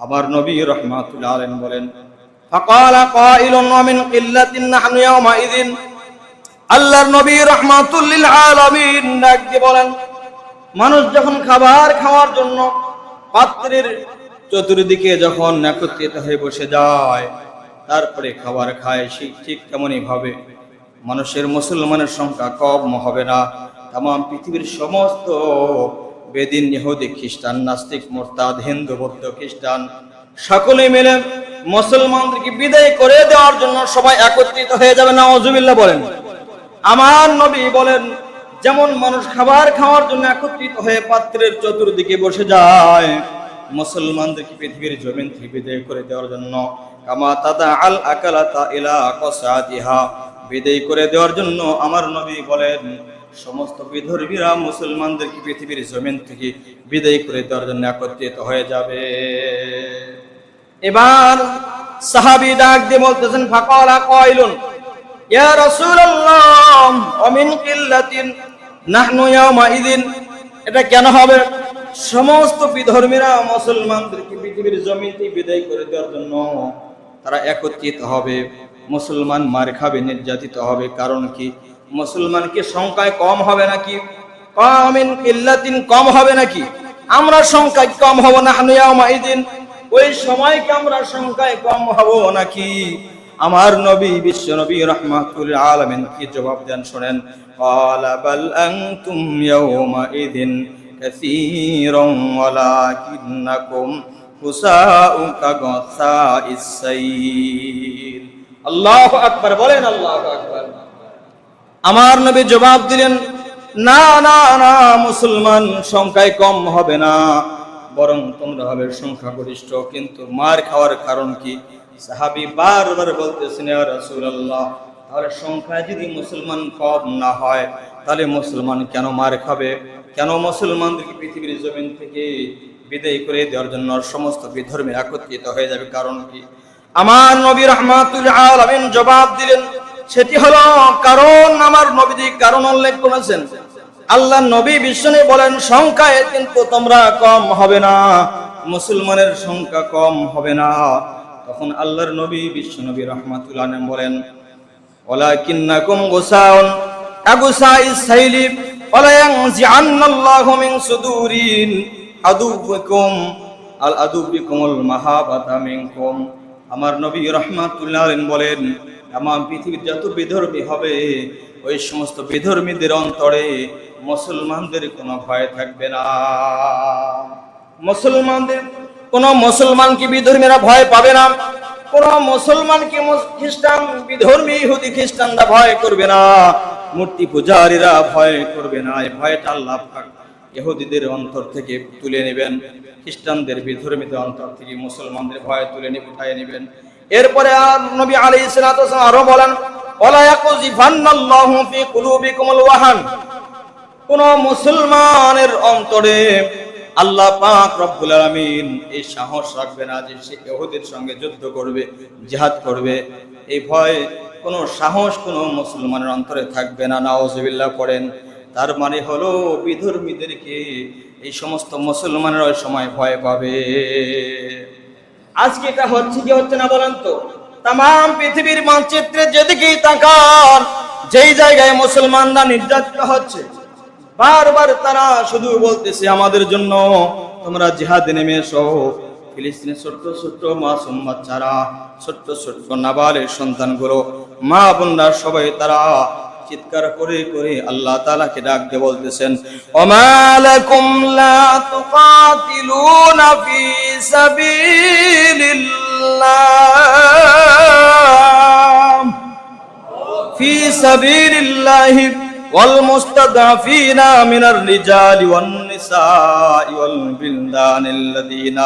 আমার নবী রহমাতুল্লাহ আলাইহি বলেন فقال قائل ومن قلة نحن يومئذ আল্লাহর নবী রহমাতুল্লিল আলামিন ডাক দিয়ে বলেন মানুষ যখন খাবার খাওয়ার জন্য পাত্রের চতুর্দিকে যখন একত্রিত হয়ে বসে যায় তারপরে খাবার খায় সেই ঠিক তেমনই ভাবে মানুষের মুসলমানের সংখ্যা কম হবে না তাম পৃথিবীর সমস্ত বেদিন ইহুদি খ্রিস্টান, নাস্তিক, মোরতাদ, হিন্দু, বৌদ্ধ, খ্রিস্টান, সকলে মিলে মুসলমানদেরকে বিদায় করে দেওয়ার জন্য সবাই একত্রিত হয়ে যাবে। না অজুবিল্লা বলেন, আমার নবী বলেন, যেমন মানুষ খাবার খাওয়ার জন্য একত্রিত হয়ে পাত্রের চতুর্দিকে বসে যায়, মুসলমানদেরকে পৃথিবীর জমিন থেকে বিদায় করে দেওয়ার জন্য, কামা তাদা আল আকালাতা ইলা কসাদিহা, বিদায় করে দেওয়ার জন্য আমার নবী বলেন সমস্ত বিধর্মীরা মুসলমানদেরকে পৃথিবীর জমিন থেকে বিদায় করে দেওয়ার জন্য একত্রিত হয়ে যাবে। এবার সাহাবি ডাক দিয়ে বলতেছেন, ফাকালা কয়লুন ইয়া রাসূলুল্লাহ, অমিন কিল্লাতিন, নাহনু ইয়াউমাইদিন এটা কেন হবে? সমস্ত বিধর্মীরা মুসলমানদেরকে পৃথিবীর জমিতে বিদায় করে দেওয়ার জন্য তারা একত্রিত হবে। মুসলমান মার খাবে, নির্যাতিত হবে। কারণ কি? মুসলমান কি সংখ্যায় কম হবে নাকি? কমিন ইল্লাতিন কম হবে নাকি? আমরা সংখ্যায় কম হব না হানুয়ামাইদিন ওই সময়কে আমরা সংখ্যায় কম হব নাকি? আমার নবী, বিশ্ব নবী রহমাতুল আলমিন কি জবাব দেন শোনেন? ক্বালা বাল আনতুম ইয়াওমাইদিন কাসীরান ওয়ালাকিন্নাকুম কুসাউ কাগাসাইস আল্লাহু আকবার, বলেন আল্লাহু আকবার। আমার নবী জবাব দিলেন, না না না, মুসলমান, সংখ্যায় কম হবে না। বরং তোমরা হবে সংখ্যাগরিষ্ঠ। কিন্তু মার খাওয়ার কারণ কি? সাহাবি বারবার বলতেছেন রাসূলুল্লাহ, তাহলে সংখ্যায় যদি মুসলমান কম না হয়, তাহলে মুসলমান কেন মার খাবে? কেন মুসলমানদেরকে পৃথিবীর জমিন থেকে বিদায় করে দেওয়ার জন্য সমস্ত বিধর্মী একত্রিত হয়ে যাবে? কারণ কি? আমার নবী রহমাতুল আলামিন জবাব দিলেন সেটি হলো কারণ, আমার নবীজি কারণ উল্লেখ করেছেন। আল্লাহ নবী বিশ্বনে বলেন সংখ্যায় কিন্তু তোমরা কম হবে না, মুসলমানের সংখ্যা কম হবে না। তখন আল্লাহর নবী বিশ্ব নবী রহমাতুল্লাহ বলেন আমার নবী রহমাতুল্লাহ বলেন আমার পৃথিবীর যত বিধর্মী হবে, ওই সমস্ত বিধর্মীদের অন্তরে মুসলমানদের কোনো ভয় থাকবে না। মুসলমানদের, কোন মুসলমানকে বিধর্মীরা ভয় পাবে না? কোন মুসলমানকে মুস- খ্রিস্টান বিধর্মী, ইহুদি, খ্রিস্টানরা ভয় করবে না? মূর্তি পূজারীরা ভয় করবে না, এই ভয়টা আল্লাহ ইহুদিদের অন্তর থেকে তুলে নেবেন। খ্রিস্টানদের বিধর্মীদের অন্তর থেকে মুসলমানদের ভয় তুলে নিয়ে উঠায় নেবেন। এরপরে আর নবী আলী সালাতু ওয়াসাল্লাম আরও বলেন কোন মুসলমানের অন্তরে আল্লাহ পাক রব্বুল আলামিন এই সাহস রাখবে না যে সে ইহুদের সঙ্গে যুদ্ধ করবে, জিহাদ করবে। এই ভয় কোন সাহস কোন মুসলমানের অন্তরে থাকবে না। নাউজুবিল্লাহ পড়েন, তার মানে হলো বিধর্মীদেরকে এই সমস্ত মুসলমানের ওই সময় ভয় পাবে। আজকে এটা হচ্ছে কি হচ্ছে না বলেন তো? তাম পৃথিবীর মানচিত্রে যেদিকেই তাকান, যেই জায়গায় মুসলমানরা নির্যাতিত হচ্ছে, বারবার তারা শুধু বলতেছে আমাদের জন্য তোমরা জিহাদে নেমে এসো। ফিলিস্তিনের ছোট্ট ছোট্ট মাসুম বাচ্চারা, ছোট্ট ছোট্ট নাবালের সন্তানগুলো মা বোনরা সবাই তারা চিৎকার করে করে আল্লাহ তাআলাকে ডাক দিয়ে বলতেছেন ওমালাকুম লা তুকাতিলুনা ফি সাবিলিল্লাহ في سبيل الله والمستضعفين من الرجال والنساء والبلدان الذين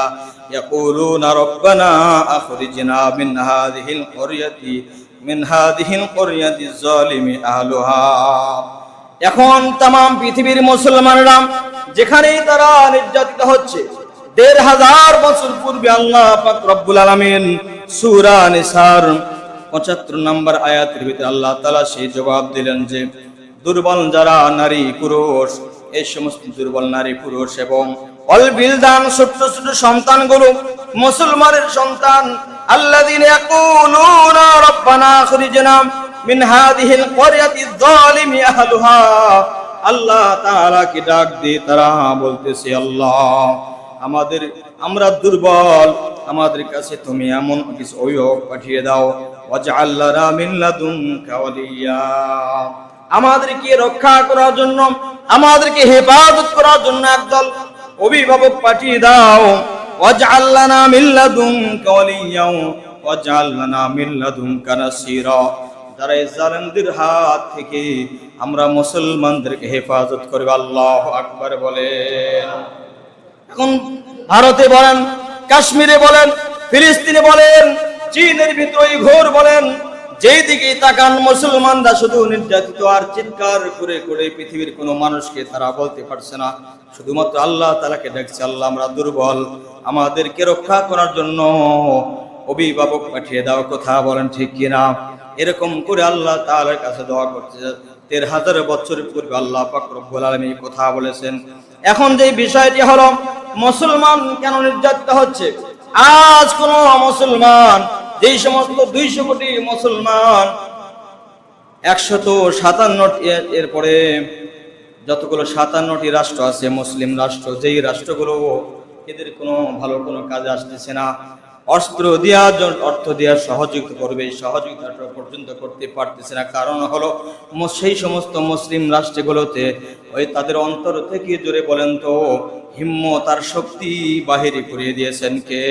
يقولون ربنا أخرجنا من هذه القرية এখন তাম পৃথিবীর মুসলমানরা যেখানেই তারা নির্যাতিত হচ্ছে, দেড় হাজার বছর পূর্বে আল্লাহ পাক রব্বুল নিসার 75 নম্বর আয়াতের ভিতরে আল্লাহ তালা সেই জবাব দিলেন যে, দুর্বল যারা নারী পুরুষ, এই সমস্ত দুর্বল নারী পুরুষ এবং অলবিলদান, ছোট্ট ছোট সন্তানগুলো মুসলমানের সন্তান আল্লাযীন ইয়াকুলুনা রব্বানা আখরিজনা মিন হাদিহিল ক্বরিয়াতি যালিমি আহলুহা। আল্লাহ তাআলা কি ডাক দিয়ে তারা বলতেছে, আল্লাহ, আমাদের, আমরা দুর্বল। আমাদের কাছে তুমি এমন কিছু অভিভাবক পাঠিয়ে দাও। ওয়াজআল লানা মিন লাদুনকা ওয়ালিয়া। আমাদেরকে রক্ষা করার জন্য, আমাদেরকে হেফাজত করার জন্য একদল অভিভাবক পাঠিয়ে দাও। ওয়াজআল লানা মিন লাদুনকা ওয়ালিয়া ওয়াজআল লানা মিন লাদুনকা নাসীরা যারা জালেমদের হাত থেকে আমরা মুসলমানদেরকে হেফাজত করবে, আল্লাহ আকবার বলেন। এখন ভারতে বলেন, কাশ্মীরে বলেন, ফিলিস্তিনে বলেন, চীনের ভিতরে ঘোর বলেন যেই দিকে তাকান, মুসলমানরা শুধু নির্যাতিত আর চিৎকার করে করে পৃথিবীর কোনো মানুষকে তারা বলতে পারছে না। শুধুমাত্র আল্লাহ তালাকে ডাকছে, আল্লাহ আমরা দুর্বল, আমাদেরকে রক্ষা করার জন্য অভিভাবক পাঠিয়ে দাও, কথা বলেন ঠিক কিনা? এরকম করে আল্লাহ তাআলার কাছে দোয়া করছে তের হাজার বছর পূর্বে আল্লাহ পাক রব্বুল আলামিন এই কথা বলেছেন। এখন যে বিষয়টি হলো, মুসলমান কেন নির্যাতিত হচ্ছে? আজ কোন মুসলমান যেই সমস্ত দুইশো কোটি মুসলমান একশত সাতান্ন এরপরে যতগুলো সাতান্নটি রাষ্ট্র আছে, মুসলিম রাষ্ট্র, যেই রাষ্ট্রগুলো এদের কোনো ভালো কোনো কাজে আসতেছে না। অস্ত্র দেওয়া অর্থ দেওয়ার সহযোগিতা করবে, এই সহযোগিতাটা পর্যন্ত করতে পারতেছে না। কারণ হলো সেই সমস্ত মুসলিম রাষ্ট্রগুলোতে ওই তাদের অন্তর থেকে জোরে বলেন তো, হিম্মত আর শক্তি বাহিরে করিয়ে দিয়েছেন কে?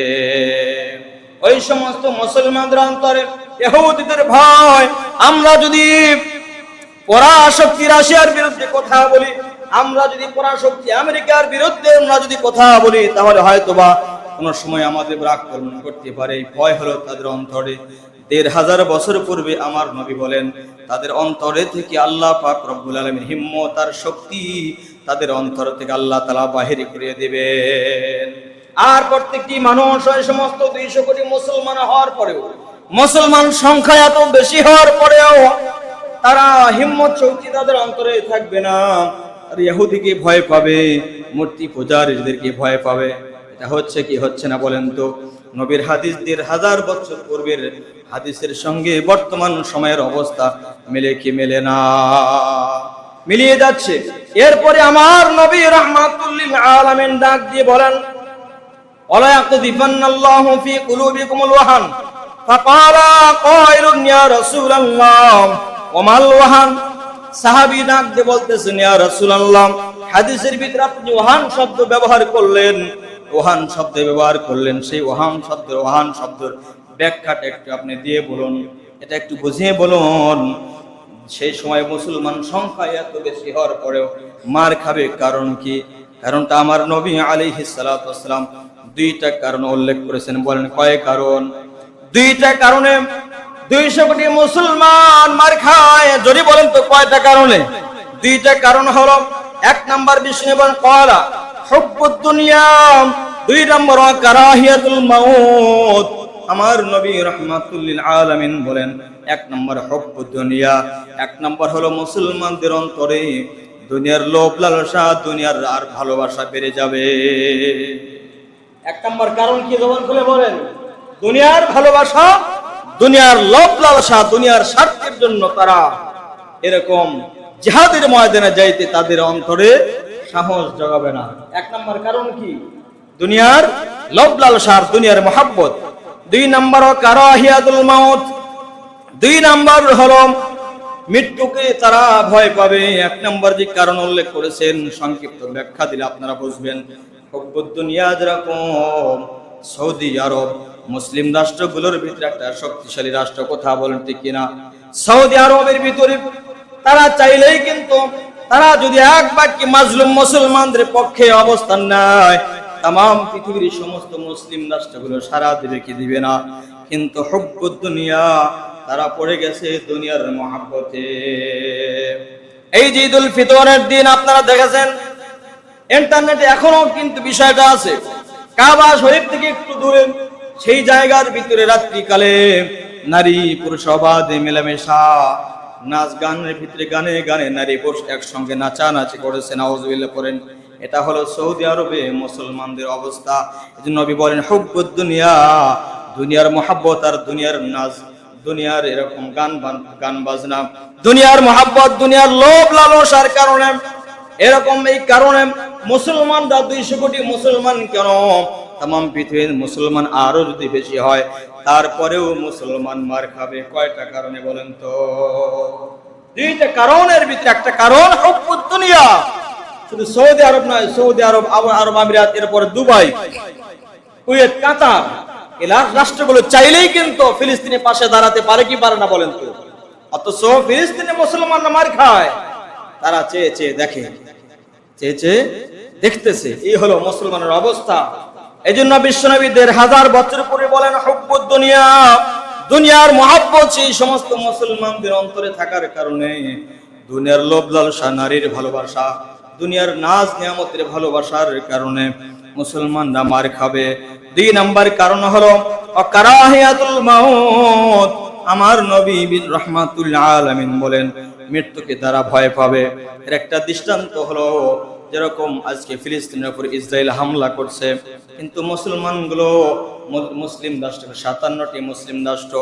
ওই সমস্ত মুসলমানদের অন্তরে ইহুদিদের ভয়। আমরা যদি পরাশক্তি রাশিয়ার বিরুদ্ধে কথা বলি, আমরা যদি পরাশক্তি আমেরিকার বিরুদ্ধে আমরা যদি কথা বলি, তাহলে হয়তোবা কোন সময় আমাদের আক্রমণ করতে পারে। ভয় হলো তাদের অন্তরে। দেড় হাজার বছর পূর্বে আমার নবী বলেন, তাদের অন্তরে থেকে আল্লাহ পাক রব্বুল আলমীর হিম্মত আর শক্তি তাদের অন্তর থেকে আল্লাহ তালা বাহিরে করিয়ে দেবেন। আর প্রত্যেকটি মানুষ ওই সমস্ত দুইশো কোটি মুসলমান হওয়ার পরেও। মুসলমান সংখ্যা এত বেশি হওয়ার পরেও তারা হিম্মত শক্তি তাদের অন্তরে থাকবে না। আর ইহুদিকে ভয় পাবে, মূর্তি পূজারীদেরকে ভয় পাবে। এটা হচ্ছে কি হচ্ছে না বলেন তো? নবীর হাদিস দেড় হাজার বছর পূর্বের হাদিসের সঙ্গে বর্তমান সময়ের অবস্থা মেলে কি মেলে না? মিলিয়ে যাচ্ছে। এরপরে আমার নবী রহমাতুল্লিল আলামিন ডাক দিয়ে বলেন ولا يقذفن الله في قلوبكم الوهن فقال قائل يا رسول الله وما الوهن সাহাবী ডাক দিয়ে বলতেছেন ইয়া রাসূলুল্লাহ হাদিসের ভিতরে আপনি ওহান শব্দ ব্যবহার করলেন ওহান শব্দ ব্যবহার করলেন সেই ওহান শব্দের ওহান শব্দের ব্যাখ্যাটা একটু আপনি দিয়ে বলুন এটা একটু বুঝিয়ে বলুন সেই সময় মুসলমান সংখ্যা এত বেশি হওয়ার পরেও মার খাবে কারণ কি কারণটা আমার নবী আলাইহিস সালাম দুইটা কারণ উল্লেখ করেছেন, বলেন কয় কারণ? দুইটা কারণে দুইশো কোটি মুসলমান মার খায়, যদি বলেন তো কয়টা কারণে? দুইটা কারণ হলো, এক নাম্বার বিষ্ণু দুনিয়া, দুই নম্বর কারাহিয়াতুল আমার বলেন, এক নম্বর দুনিয়া, এক নম্বর হলো মুসলমানদের দুনিয়ার লোভ লালসা, দুনিয়ার আর ভালোবাসা বেড়ে যাবে। এক নম্বর কারণ কি জবান খুলে বলেন? দুনিয়ার ভালোবাসা, দুনিয়ার লোভ লালসা, দুনিয়ার স্বার্থের জন্য তারা এরকম জিহাদের ময়দানে যাইতে তাদের অন্তরে সাহস জগাবে না। এক নম্বর কারণ কি? দুনিয়ার লোভ লালসার দুনিয়ার মহাব্বত। দুই নম্বর কারাহিয়াতুল মাউত। দুই নাম্বার হলো মৃত্যুকে তারা ভয় পাবে। এক নম্বর যে কারণ উল্লেখ করেছেন, সংক্ষিপ্ত ব্যাখ্যা দিলে আপনারা বুঝবেন। দুনিয়া যেরকম সৌদি আরব মুসলিম রাষ্ট্রগুলোর ভিতরে একটা শক্তিশালী রাষ্ট্র, কথা বলেন ঠিক কিনা? সৌদি আরবের ভিতরে তারা চাইলেই কিন্তু তারা যদি এক বাক্যে মাজলুম মুসলমানদের পক্ষে অবস্থান নেয় তাম পৃথিবীর সমস্ত মুসলিম রাষ্ট্রগুলো সারা দিবে কি দিবে না? কিন্তু দুনিয়া তারা পড়ে গেছে দুনিয়ার মহাব্বতে। এই যে ঈদুল ফিতরের দিন, আপনারা দেখেছেন ইন্টারনেটে এখনও কিন্তু বিষয়টা আছে। কাবা শরীফ থেকে একটু দূরে, সেই জায়গার ভিতরে রাত্রিকালে নারী পুরুষ অবাধে মেলামেশা, নাচ গানের ভিতরে গানে গানে নারী পুরুষ একসঙ্গে নাচানাচি করেছে নাউজুবিল্লাহ করেন এটা হলো সৌদি আরবে মুসলমানদের অবস্থা। এই নবী বলেন, হুব্বুদ দুনিয়া, দুনিয়ার মহাব্বত আর দুনিয়ার নাচ, দুনিয়ার এরকম গান গান বাজনা। দুনিয়ার মহাব্বত, দুনিয়ার লোভ লালসার কারণে, এরকম এই কারণে মুসলমানরা দুইশো কোটি মুসলমান কেন? তাম পৃথিবীর মুসলমান আরও যদি বেশি হয়, তারপরেও মুসলমান মার খাবে। কয়টা কারণে বলেন তো? দুইটা কারণের ভিতরে একটা কারণ দুনিয়া। শুধু সৌদি আরব নয়, সৌদি আরব আরব আমিরাত, এরপরে দুবাই, কুয়েত, কাতার। এই রাষ্ট্রগুলো চাইলেই কিন্তু ফিলিস্তিনের পাশে দাঁড়াতে পারে কি পারে না বলেন তো? অথচ ফিলিস্তিনে মুসলমানরা মার খায়। তারা চেয়ে চেয়ে দেখে, চেয়ে চেয়ে দেখতেছে। এই হলো মুসলমানের অবস্থা। এই জন্য বিশ্বনবী দেড় হাজার বছর পরে বলেন, হব্বুদ দুনিয়া। দুনিয়ার মহাব্বত সেই সমস্ত মুসলমানদের অন্তরে থাকার কারণে দুনিয়ার লোভ লালসা নারীর ভালোবাসা, দুনিয়ার নাজ নিয়ামতের ভালোবাসার কারণে মুসলমানরা মার খাবে। দুই নাম্বার কারণ হলো, অকারাহিয়াতুল মাউত। আমার নবী বিন রহমাতুল্লাহ আলামিন বলেন, মৃত্যুকে তারা ভয় পাবে। এর একটা দৃষ্টান্ত হলো যেরকম আজকে ফিলিস্তিনের উপর ইসরায়েল হামলা করছে, কিন্তু মুসলমানগুলো মুসলিম রাষ্ট্র, সাতান্নটি মুসলিম রাষ্ট্র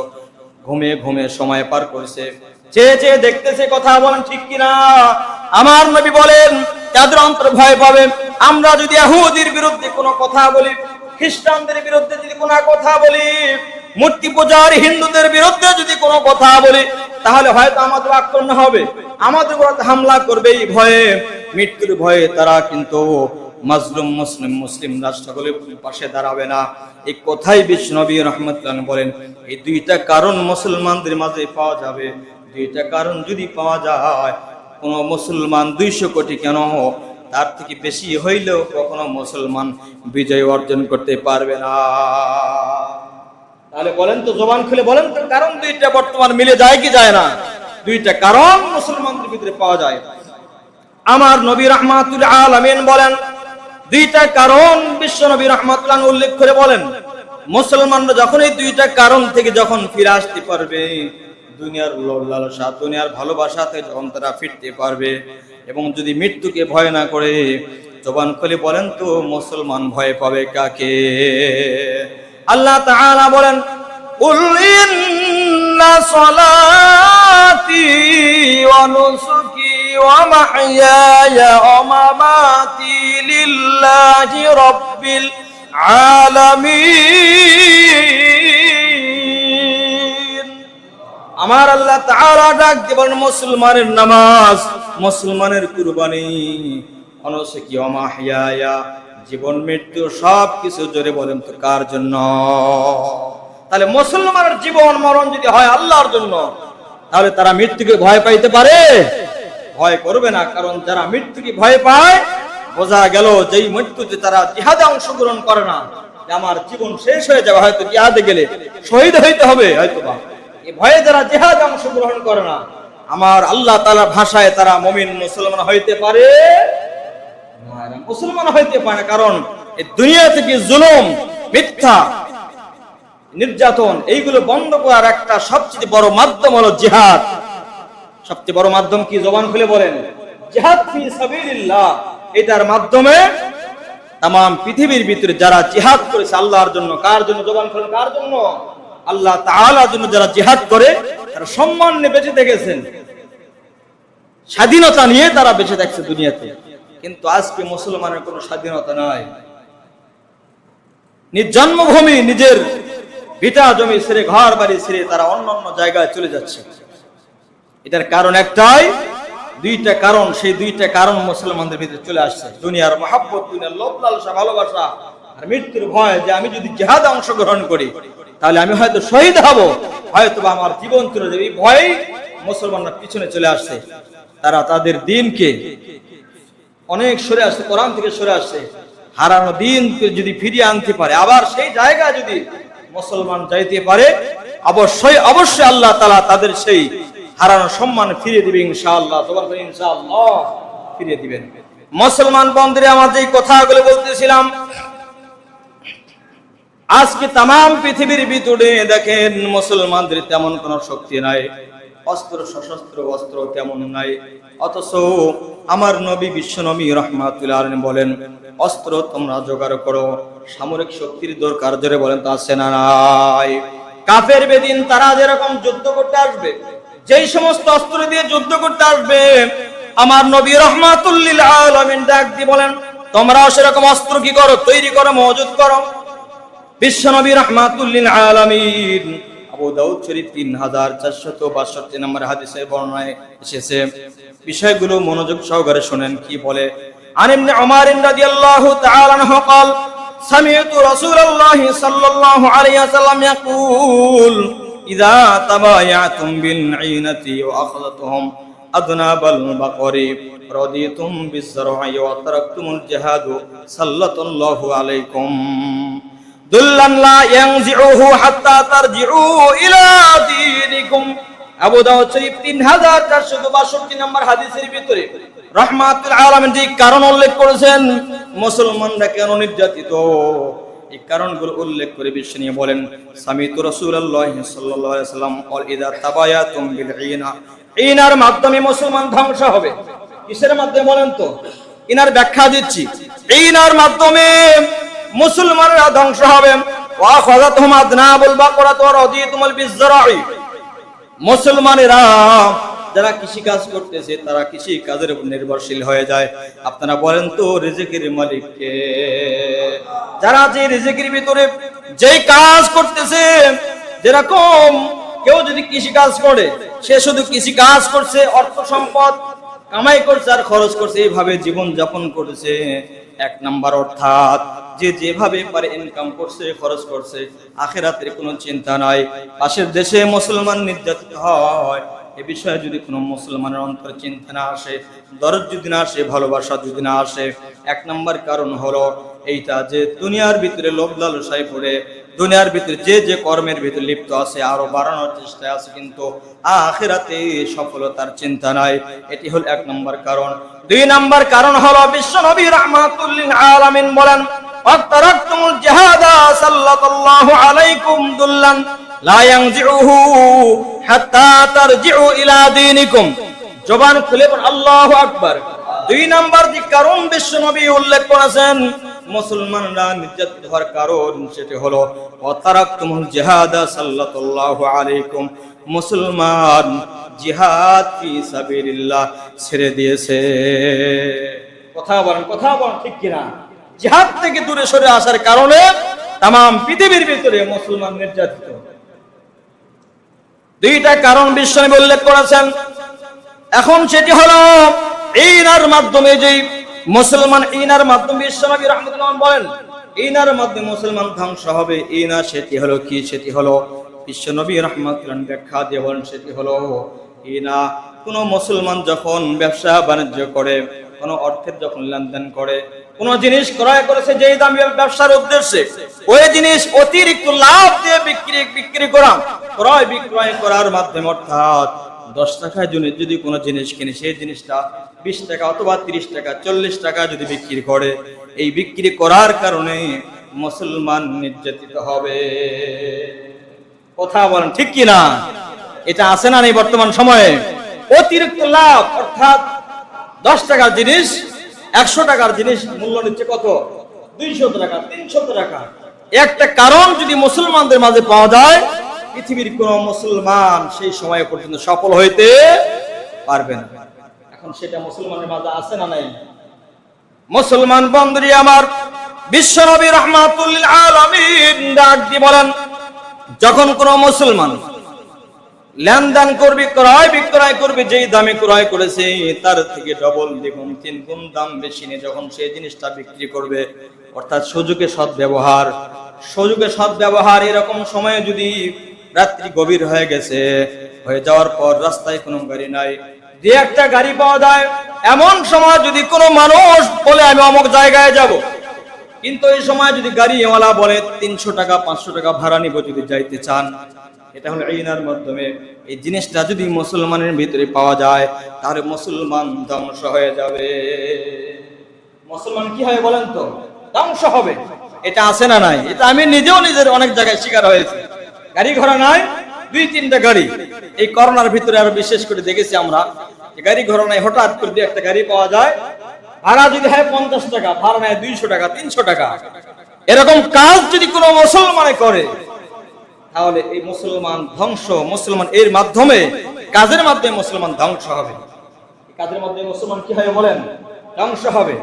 ঘুমিয়ে ঘুমিয়ে সময় পার করছে। চেয়ে চেয়ে দেখতেছে কথা বলেন ঠিক কিনা? আমার নবী বলেন, তাদের অন্তর ভয় পাবে। আমরা যদি ইহুদির বিরুদ্ধে কোনো কথা বলি, খ্রিস্টানদের বিরুদ্ধে যদি কোনো কথা বলি, মূর্তি পূজার হিন্দুদের বিরুদ্ধে যদি কোনো কথা বলি, তাহলে হয়তো আমাদের আক্রমণ হবে। আমাদের উপর হামলা করবে এই ভয়ে। মৃত্যুর ভয়ে তারা কিন্তু মাজলুম মুসলিম মুসলিম রাষ্ট্রগুলির পাশে দাঁড়াবে না। এই কথাই বিষ্ণবী রহমতুল্লাহ বলেন, এই দুইটা কারণ মুসলমানদের মাঝে পাওয়া যাবে। দুইটা কারণ যদি পাওয়া যায়, কোনো মুসলমান দুইশো কোটি কেন? তার থেকে বেশি হইলেও কখনো মুসলমান বিজয় অর্জন করতে পারবে না। তাহলে বলেন তো জবান খুলে বলেন তো, কারণ দুইটা বর্তমান মিলে যায় কি যায় না? দুইটা কারণ মুসলমানদের ভিতরে পাওয়া যায়। আমার নবী রহমাতুল আলমিন বলেন, দুইটা কারণ বিশ্ব নবী রহমাতুল উল্লেখ করে বলেন, মুসলমানরা যখন এই দুইটা কারণ থেকে যখন ফিরে আসতে পারবে, দুনিয়ার লালসা, দুনিয়ার ভালোবাসাতে যখন তারা ফিরতে পারবে এবং যদি মৃত্যুকে ভয় না করে, জবান খুলে বলেন তো, মুসলমান ভয় পাবে কাকে? আল্লাহ তাহারা বলেন উল্লিন সলাতি ومحياي ومماتي لله رب العالمين আমার আল্লাহ তাআলা ডাক দিয়ে বলেন মুসলমানের নামাজ মুসলমানের কুরবানি অনসকি অমাহিয়া জীবন মৃত্যু সব কিছু জোরে বলেন তো কার জন্য তাহলে মুসলমানের জীবন মরণ যদি হয় আল্লাহর জন্য তাহলে তারা মৃত্যুকে ভয় পাইতে পারে ভয় করবে না, কারণ যারা মৃত্যুকে ভয় পায়, বোঝা গেল যেই মৃত্যুতে তারা জিহাদে অংশগ্রহণ করে না। আমার জীবন শেষ হয়ে যাবে, হয়তো জিহাদে গেলে শহীদ হইতে হবে হয়তো বা এই ভয়ে যারা জিহাদে অংশগ্রহণ করে না, আমার আল্লাহ তালা ভাষায় তারা মমিন, মুসলমান হইতে পারে মুসলমান হইতে পারে না, কারণ এই দুনিয়া থেকে জুলুম, মিথ্যা, নির্যাতন, এইগুলো বন্ধ করার একটা সবচেয়ে বড় মাধ্যম হলো জিহাদ। সবচেয়ে বড় মাধ্যম কি জবান খুলে বলেন? এটার মাধ্যমে তাম পৃথিবীর ভিতরে যারা জিহাদ করেছে, আল্লাহর জন্য কার জন্য জবান খুলে, কার জন্য? আল্লাহ তাআলার জন্য যারা জিহাদ করে, তারা সম্মান নিয়ে বেঁচে দেখেছেন স্বাধীনতা নিয়ে তারা বেঁচে থাকছে দুনিয়াতে। কিন্তু আজকে মুসলমানের কোনো স্বাধীনতা নাই। নিজ জন্মভূমি, নিজের ভিটা জমি, ছেড়ে ঘর, বাড়ি ছেড়ে তারা অন্য অন্য জায়গায় চলে যাচ্ছে। এটার কারণ একটাই, দুইটা কারণ, সেই দুইটা কারণ মুসলমানদের ভিতরে চলে আসছে। দুনিয়ার মহাব্বত, দুনিয়ার লোভ, লালসা, ভালোবাসা আর মৃত্যুর ভয় যে আমি যদি জেহাদে অংশগ্রহণ করি, তাহলে আমি হয়তো শহীদ হব হয়তো আমার জীবন চলে যাবে এই ভয় মুসলমানরা পিছনে চলে আসছে। তারা তাদের দিনকে অনেক সরে আসছে, কোরআন থেকে সরে আসছে। হারানো দিনকে যদি ফিরিয়ে আনতে পারে, আবার সেই জায়গা যদি মুসলমান যাইতে পারে, অবশ্যই অবশ্যই আল্লাহ তালা তাদের সেই হারানো সম্মান ফিরিয়ে দিবে ইনশাআল্লাহ তোমার ইনশাআল্লাহ ফিরিয়ে দিবেন। মুসলমান বন্ধুরে, আমার যে কথাগুলো বলতেছিলাম, আজকে তাম পৃথিবীর ভিতরে দেখেন, মুসলমানদের তেমন কোনো শক্তি নাই, অস্ত্র, সশস্ত্র অস্ত্র তেমন নাই, অথচ আমার নবী বিশ্ব নবী রহমাতুল্লাহ বলেন, অস্ত্র তোমরা জোগাড় করো, সামরিক শক্তির দরকার, জোরে বলেন, তা আছে না নাই? কাফের বেদিন তারা যেরকম যুদ্ধ করতে আসবে যেই সমস্ত অস্ত্র দিয়ে যুদ্ধ করতে আসবে আমার নবী রহমাতুল্লিল আলামিন ডাক দিয়ে বলেন তোমরাও সেরকম অস্ত্র কি করো তৈরি করো মজুদ করো বিশ্বনবী রহমাতুল্লিল আলামিন আবু দাউদ শরীফ তিন হাজার চারশত বাষট্টি নম্বর হাদিসের বর্ণনায় এসেছে বিষয়গুলো মনোযোগ সহকারে শোনেন কি বলে عن ابن عمر رضي الله تعالى عنه قال سمعت رسول الله صلى الله عليه وسلم يقول ইদা তাবায়াতুম বিল আইনাতি ওয়া আখাযাতুহুম আদনাবাল বাকরি রাদিতুম বিজরহি ওয়া তারাকতুমুল জিহাদ সাল্লাতুল্লাহু আলাইকুম। দুল্লান লা ইয়ানজিউহু হাত্তা তারজিউ ইলা দীনিকুম। আবু দাউদ শরীফ 3462 নম্বর হাদিসের ভিতরে রহমাতুল আলামিন যে কারণ উল্লেখ করেছেন, মুসলমানরা কেন নির্যাতিত? এই কারণগুলো উল্লেখ করে বিশ্ব নিয়ে বলেন, সামিতু সাল্লাল্লাহু সাল্লাম, অল ইদা তাবায়াতুম বিল ঈনা ঈনার মাধ্যমে মুসলমান ধ্বংস হবে। কিসের মাধ্যমে বলেন তো? ইনার ব্যাখ্যা দিচ্ছি। ঈনার মাধ্যমে মুসলমানরা ধ্বংস হবে। মুসলমানেরা যারা কৃষি কাজ করতেছে, তারা কৃষি কাজের উপর নির্ভরশীল হয়ে যায়। আপনারা বলেন তো, রিজিকের মালিককে। যারা যে রিজিকের ভিতরে যেই কাজ করতেছে, যেরকম কেউ যদি কৃষি কাজ করে, সে শুধু কৃষি কাজ করছে, অর্থ সম্পদ কামাই করছে আর খরচ করছে, এইভাবে জীবন যাপন করেছে। এক নাম্বার অর্থাৎ, যে যেভাবে পারে ইনকাম করছে, খরচ করছে, আখেরাতের কোনো চিন্তা নাই। পাশের দেশে মুসলমান নির্যাতিত হয়। এ বিষয়ে যদি কোনো মুসলমানের অন্তর চিন্তা না আসে, দরদ যদি না আসে, ভালোবাসা যদি না আসে, এক নম্বর কারণ হলো এইটা যে দুনিয়ার ভিতরে লোভ লালসায় পড়ে, দুনিয়ার ভিতরে যে যে কর্মের ভিতরে লিপ্ত আছে, আরও বাড়ানোর চেষ্টায় আছে, কিন্তু আখেরাতে সফলতার চিন্তা নাই, এটি হল এক নম্বর কারণ। দুই নম্বর কারণ হলো বিশ্ব নবী রহমাতুল্লিল আলামিন বলেন জিহাদা মুসলমান জিহাদ ছেড়ে দিয়েছে। কথা বলেন কথা বলেন, ঠিক কিনা? জিহাদ থেকে দূরে সরে আসার কারণে তাম পৃথিবীর ভিতরে মুসলমান নির্যাতিত। দুইটা কারণ বিশ্বনবী উল্লেখ করেছেন। এখন সেটি হলো, ইনার মাধ্যমে যে মুসলমান, ইনার মাধ্যমে বিশ্বনবী রহমতুল্লাহ বলেন, ইনার মাধ্যমে মুসলমান ধ্বংস হবে। ইনা সেটি হলো কি? সেটি হলো বিশ্বনবী রহমতুল্লাহ ব্যাখ্যা দিয়ে বলেন, সেটি হলো ইনা কোন মুসলমান যখন ব্যবসা বাণিজ্য করে, কোন অর্থের যখন লেনদেন করে কোন জিনিস ক্রয় করেছে যেই দামি ব্যবসার উদ্দেশ্যে, ওই জিনিস অতিরিক্ত লাভ দিয়ে বিক্রি বিক্রি করা ক্রয় বিক্রয় করার মাধ্যমে অর্থাৎ দশ টাকায় জন্য যদি কোনো জিনিস কিনে, সেই জিনিসটা বিশ টাকা অথবা তিরিশ টাকা, চল্লিশ টাকা যদি বিক্রি করে, এই বিক্রি করার কারণে মুসলমান নির্যাতিত হবে। কথা বলেন, ঠিক কি না? এটা আছে না নেই বর্তমান সময়ে? অতিরিক্ত লাভ, অর্থাৎ দশ টাকার জিনিস একশো টাকার জিনিস মূল্য নিচ্ছে কত? দুইশো টাকা, তিনশো টাকা। একটা কারণ যদি মুসলমানদের মাঝে পাওয়া যায়, পৃথিবীর কোন মুসলমান সেই সময় পর্যন্ত সফল হইতে পারবে না। এখন সেটা মুসলমানের মাঝে আছে না নাই? মুসলমান বন্ধুরি আমার, বিশ্ব নবী রহমাতুল্লিল আলামিন ডাক বলেন, যখন কোন মুসলমান লেনদেন করবি, ক্রয় বিক্রয় করবি, যেই দামে ক্রয় করেছে, তার থেকে ডবল দ্বিগুণ তিন গুণ দাম বেশি নিয়ে যখন সেই জিনিসটা বিক্রি করবে, অর্থাৎ সুযোগে সৎ ব্যবহার সুযোগে সৎ ব্যবহার এরকম সময়ে যদি রাত্রি গভীর হয়ে গেছে, হয়ে যাওয়ার পর রাস্তায় কোনো গাড়ি নাই যে একটা গাড়ি পাওয়া যায়, এমন সময় যদি কোনো মানুষ বলে, আমি অমুক জায়গায় যাব। কিন্তু এই সময় যদি গাড়িওয়ালা বলে, তিনশো টাকা, পাঁচশো টাকা ভাড়া নিব যদি যাইতে চান। এটা হলো ইনার মাধ্যমে। এই জিনিসটা যদি মুসলমানের ভিতরে পাওয়া যায়, তাহলে মুসলমান ধ্বংস হয়ে যাবে। মুসলমান কি হয় বলেন তো? ধ্বংস হবে। এটা আছে না নাই? এটা আমি নিজেও নিজের অনেক জায়গায় শিকার হয়েছে। গাড়ি ঘোড়া নাই, দুই তিনটা গাড়ি। এই করোনার ভিতরে আরও বিশেষ করে দেখেছি আমরা গাড়ি ঘটনায় হঠাৎ করে একটা গাড়ি পাওয়া যায়। ভাড়া যদি হয় পঞ্চাশ টাকা, ভাড়া নেয় দুইশো টাকা, তিনশো টাকা। এরকম কাজ যদি কোনো মুসলমানে করে তাহলে এই মুসলমান ধ্বংস, মুসলমান এর মাধ্যমে, কাজের মাধ্যমে মুসলমান ধ্বংস হবে। কাজের মাধ্যমে মুসলমান কি হবে বলেন? ধ্বংস হবে।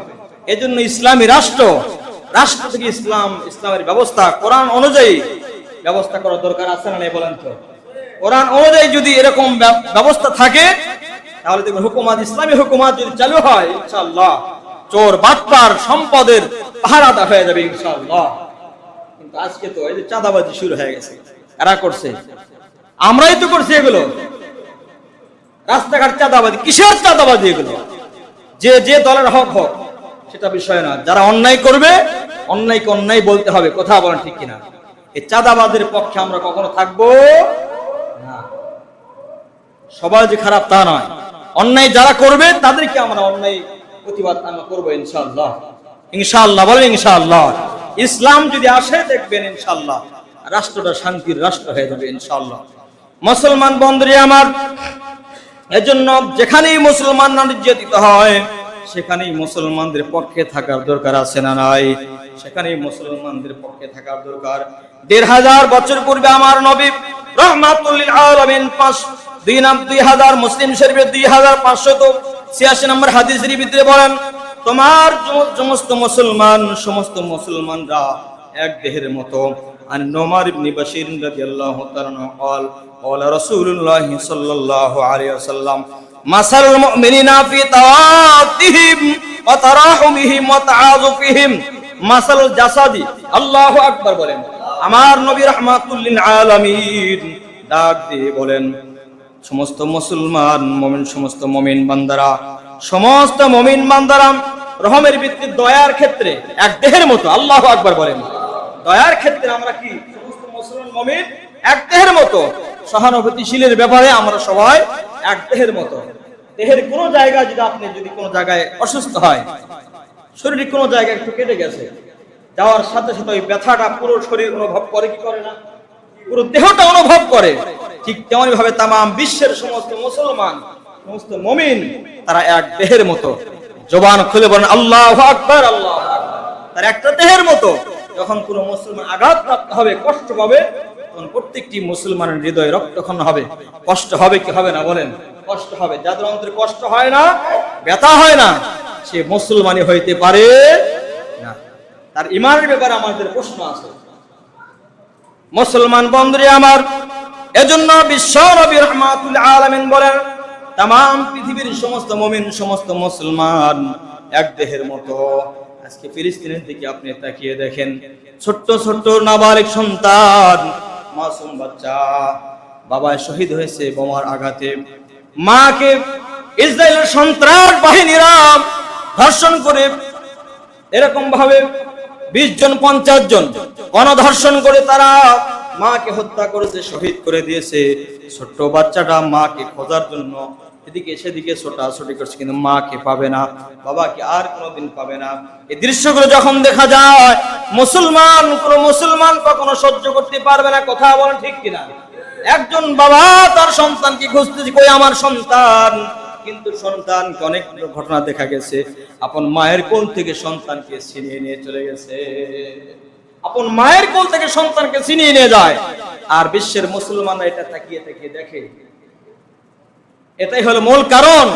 এজন্য ইসলামী রাষ্ট্র রাষ্ট্র থেকে ইসলাম, ইসলামের ব্যবস্থা, কোরআন অনুযায়ী ব্যবস্থা করার দরকার আছে না নেই বলেন তো? কোরআন অনুযায়ী যদি এরকম ব্যবস্থা থাকে, তাহলে দেখবেন হুকুমাত, ইসলামী হুকুমাত যদি চালু হয়, ইনশাআল্লাহ, চোর, বাটপার সম্পদের পাহারাদা হয়ে যাবে ইনশাআল্লাহ। কিন্তু আজকে তো এই যে চাঁদাবাজি শুরু হয়ে গেছে। কারা করছে? আমরাই তো করছি এগুলো। রাস্তাঘাট চাঁদাবাজি, কিসের চাঁদাবাজি এগুলো? যে যে দলের হক হক, সেটা বিষয় না। যারা অন্যায় করবে, অন্যায়কে অন্যায় বলতে হবে, কথা বলেন ঠিক কিনা। এই চাঁদাবাদের পক্ষে আমরা কখনো থাকব না। সবাই যে খারাপ তা নয়। অন্যায় যারা করবে, তাদেরকে আমরা অন্যায় প্রতিবাদ আমরা করব, ইনশাআল্লাহ। ইনশাআল্লাহ, বলেন ইনশাআল্লাহ। ইসলাম যদি আসে, দেখবেন ইনশাআল্লাহ। রাষ্ট্রটা শান্তির রাষ্ট্র হয়ে যাবে, ইনশাআল্লাহ। মুসলমান বন্ধুরে আমার, এজন্য যেখানেই মুসলমান নির্যাতিত হয়, সেখানেই মুসলমানদের পক্ষে থাকার দরকার আছে না নাই? সেখানেই মুসলমানদের পক্ষে থাকার দরকার। দেড় হাজার বছর পূর্বে আমার নবী রহমাতুল্লিল আলমিন পাঁচ দুই দুই হাজার মুসলিম শরীফের দুই হাজার পাঁচশত ছিয়াশি নম্বর হাদিসের ভিতরে বলেন, তোমার সমস্ত মুসলমান, সমস্ত মুসলমানরা এক দেহের মতো আর নোমার ইবনে বাশির রাদিয়াল্লাহু তাআলা قال قال رسول الله صلى الله عليه وسلم مثل المؤمنين في توادهم وتراحمهم وتعاطفهم مثل الجسد الله আকবার বলেন আমার নবী রাহমাতুল লিল আলামিন ডাক দিয়ে বলেন সমস্ত মুসলমান মমিন সমস্ত মমিন বান্দারা সমস্ত মমিন বান্দারা রহমের ভিত্তিতে দয়ার ক্ষেত্রে এক দেহের মতো আল্লাহ আকবার বলেন দয়ার ক্ষেত্রে আমরা কি সমস্ত মুসলমান মমিন এক দেহের মতো? সহানুভূতিশীলের ব্যাপারে আমরা সবাই এক দেহের মতো। দেহের কোনো জায়গায় যদি আপনি যদি কোনো জায়গায় অসুস্থ হয়, শরীরে কোনো জায়গায় একটু কেটে গেছে, যাওয়ার সাথে সাথে ওই ব্যথাটা পুরো শরীর অনুভব করে কি করে না? পুরো দেহটা অনুভব করে। ঠিক তেমনি ভাবে তাম বিশ্বের সমস্ত মুসলমান, সমস্ত মমিন, তারা এক দেহের মতো। জবান খুলে বলেন, আল্লাহ আকবর, আল্লাহ তার একটা দেহের মতো। যখন কোনো মুসলমান আঘাত প্রাপ্ত হবে, কষ্ট পাবে, তখন প্রত্যেকটি মুসলমানের হৃদয়ে রক্তক্ষণ হবে। কষ্ট হবে কি হবে না বলেন? কষ্ট হবে। যাদের অন্তরে কষ্ট হয় না, ব্যথা হয় না, সে মুসলমানই হইতে পারে না। তার ইমানের ব্যাপারে আমাদের প্রশ্ন আছে। মুসলমান বন্ধুরে আমার, এজন্য বিশ্ব নবী রহমাতুল আলামিন বলেন তাম পৃথিবীর সমস্ত মমিন, সমস্ত মুসলমান এক দেহের মতো। আজকে ফিলিস্তিনের দিকে আপনি তাকিয়ে দেখেন। ছোট্ট ছোট্ট নাবালিক সন্তান, মাসুম বাচ্চা বাবা শহীদ হয়েছে বোমার আঘাতে। মাকে ইসরায়েলের সন্ত্রাস বাহিনীরা ধর্ষণ করে। এরকম ভাবে বিশ জন, পঞ্চাশ জন গণধর্ষণ করে তারা মাকে হত্যা করেছে, শহীদ করে দিয়েছে। ছোট্ট বাচ্চাটা মাকে খোঁজার জন্য এদিকে সেদিকে ছোটাছুটি করছে, কিন্তু মাকে পাবে না বাবাকে আর কোনোদিন পাবে না। এই দৃশ্যগুলো যখন দেখা যায়, মুসলমান, কোন মুসলমান কখনো সহ্য করতে পারবে না, কথা বলেন ঠিক কিনা? একজন বাবা তার সন্তানকে খুঁজতেছে কই আমার সন্তান? কিন্তু সন্তানকে অনেক ঘটনা দেখা গেছে। আপন মায়ের কোল থেকে সন্তানকে ছিনিয়ে নিয়ে চলে গেছে। আপন মায়ের কোল থেকে সন্তানকে ছিনিয়ে নিয়ে যায়। আর বিশ্বের মুসলমানরা এটা তাকিয়ে তাকিয়ে দেখে এটাই হলো মূল কারণ।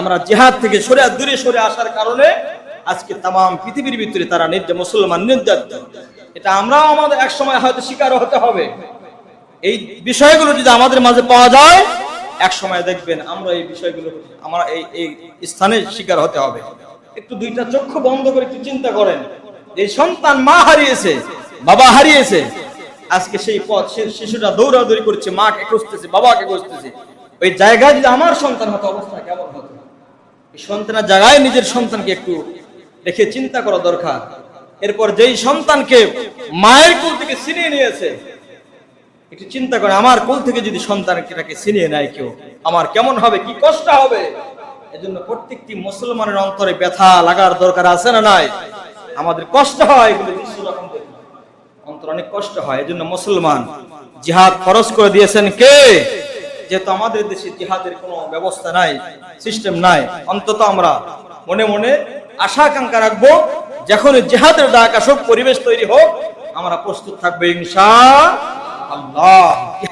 আমরা জেহাদ থেকে সরে, দূরে সরে আসার কারণে আজকে তাম পৃথিবীর ভিতরে তারা নির্যাত মুসলমান, নির্যাতিত। এটা আমরাও আমাদের এক সময় হয়তো শিকার হতে হবে। এই বিষয়গুলো যদি আমাদের মাঝে পাওয়া যায় এক সময় দেখবেন আমরা এই বিষয়গুলো, আমরা এই এই স্থানে শিকার হতে হবে। একটু দুইটা চক্ষু বন্ধ করে একটু চিন্তা করেন। এই সন্তান মা হারিয়েছে, বাবা হারিয়েছে। আজকে সেই পথ শিশুটা দৌড়াদৌড়ি করছে, মাকে খুঁজতেছে, বাবাকে খুঁজতেছে। ওই জায়গায় যদি আমার সন্তান হতো, অবস্থা কেমন হতো? এই সন্তানের জায়গায় নিজের সন্তানকে একটু দেখে চিন্তা করা দরকার। এরপর যেই সন্তানকে মায়ের কোল থেকে ছিনিয়ে নিয়েছে, একটু চিন্তা করে, আমার কোল থেকে যদি সন্তানকে ছিনিয়ে নেয় কেউ, আমার কেমন হবে, কি কষ্ট হবে? এজন্য প্রত্যেকটি মুসলমানের অন্তরে ব্যথা লাগার দরকার আছে না নাই? আমাদের কষ্ট হয় অন্তর অনেক কষ্ট হয়, এজন্য মুসলমান জিহাদ খরচ করে দিয়েছেন কে? যেহেতু আমাদের দেশে জিহাদের কোনো ব্যবস্থা নাই সিস্টেম নাই, অন্তত আমরা মনে মনে আশা আকাঙ্ক্ষা রাখব যখন জেহাদের ডাক আসুক, পরিবেশ তৈরি হোক, আমরা প্রস্তুত থাকব ইনশা আল্লাহ।